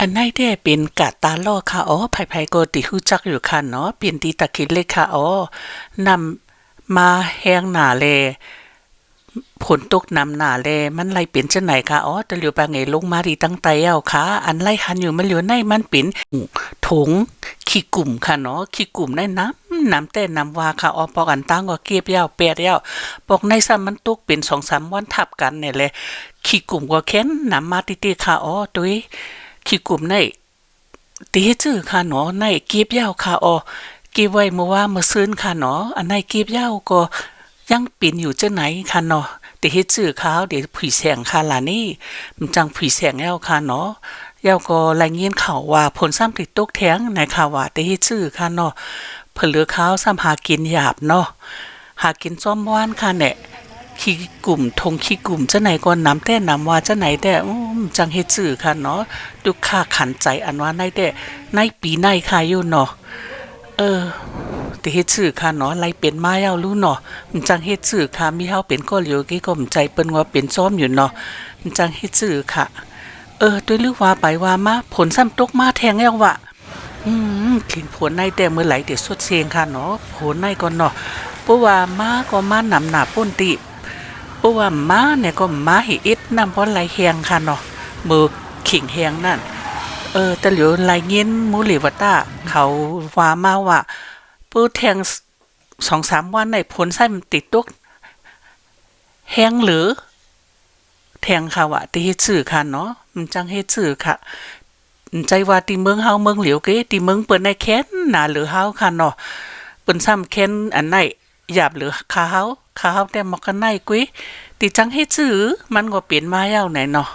อันไหนได้เป็นกะตาล่อค่ะอ๋อไผๆก็ติฮู้จักอยู่ค่ะเนาะเป็นตีตะคิดเลยค่ะอ๋อนำมาแห้งหนาแลผลตกนำหนาแลมันไหลเป็นจังไหนคะอ๋อตะเหลียวปางไงลงมาดีตั้งไตเอาค่ะ อันไหลหันอยู่มันเหลียวในมันเป็นถงขี้กลุ่มค่ะเนาะขี้กลุ่มในน้ำน้ำแต่น้ำว่าค่ะอ๋อปอกอันตั้งก็เก็บยาวแปดยาวปอกในซ้ำมันตกเป็น2-3วันทับกันเนี่ยแหละขี้กลุ่มก็แค้นน้ำมาติๆค่ะอ๋อตุ้ย ขี้กลุ่มในตีจื้อค่ะเนาะในก็บยาวค่ะออก็บไว้เมื่อว่าเมื่อซื้นค่ะเนาะอันในก็บยาวก็ยังป็นอยู่เจังไหนค่ะเนาะแต่เฮจื้อขาวเดี๋ยวผีแสงค่ะล่ะนี่มันจังผีแสงแล้วค่ะเนาะยาวก็รายงานข่าวว่าผลซ้ำติดตกแทงในข่าวว่าแต่เฮ็ดจื้อค่ะเนาะเพลือข้าวซ้ำหากินหยาบเนาะหากินซ้อมว่านค่ะเนี่ยขี้กลุ่มทงขี้กลุ่มเจะไหนก่อนน้ำแต่น้ำว่าเจะไหนแต่อืม จังเฮ็ดซื่อค่ะเนาะดูค่าขันใจอันว่าในแต่ในปีในค่ะอยู่เนาะเออต่เฮ็ดซื่อค่ะเนาะไลเป็นมาแล้วรู้เนาะมันจังเฮ็ดซื่อค่ะมีเฮาเป็นก็เหลียวกี้ก็มใจเปิ้นว่าเป็นซ้อมอยู่เนาะมันจังเฮ็ดซื่อค่ะ เออด้วยลึกว่าไปว่ามาผลซ้ำตกมาแทงแล้วว่ะอืมกินผลในแต่เมื่อไหลเดี๋ยวสดเสียงค่ะเนาะผลในก่อนเนาะเพราะว่ามาก็มาหนำหน้าป้นติเพราะว่ามาเนี่ยก็ม้าหิอิดนำเพราะไหลแหงค่ะเนาะ มือขิงแหงนั่น เออแต่เหลียวไหลเงินมูลิวตาเขาว่ามาว่าผู้แทงสองสามวันในผลไส้มันติดตุกแหงหรือ แทงค่ะว่าที่เฮ็ดสื่อค่ะเนาะมันจังเฮ็ดสื่อค่ะ ใจว่าติเมืองเฮาเมืองเหลียวเกติเมืองเปิ้นในแค้นหนาหรือเฮาค่ะเนาะเปิ้นซ้ำแค้นอันไหนหยาบหรือคาเฮาคาเฮาแต่มอกกันไหนกุ้ยติจังเฮ็ดซื่อมันก็เปลี่ยนมาแล้วไหนเนาะ